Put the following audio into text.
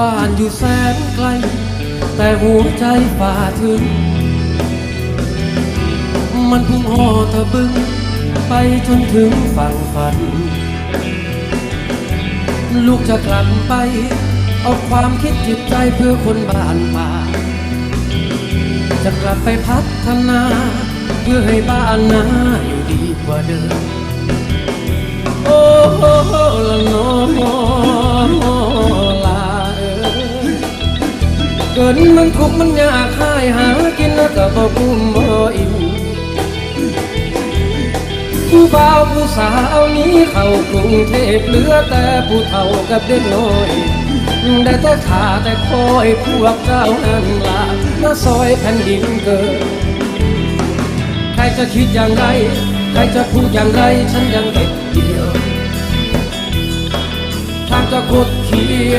บ้านอยู่แสนไกล แต่หัวใจฝ่าถึง มันพุ่งห่อตะบึง ไปจนถึงฝั่งฝัน ลูกจะกลับไป เอาความคิดจิตใจเพื่อคนบ้านป่า จะกลับไปพัฒนา เพื่อให้บ้านนาอยู่ดีกว่าเดิม เกิดมันทุกมันยากหายหากินแล้วก็บ่กุ้มบ่อิ่มผู้บ่าวผู้สาวนี้เข้ากรุงเทพเหลือแต่ผู้เฒ่ากับเด็กน้อยได้แต่ขาแต่คอยพวกเจ้านั้นลามาซอยแผ่นดินเกิด ใครจะคิดอย่างไร ใครจะพูดอย่างไร ฉันยังเด็กเดียว ทางจะคดเคี้ยว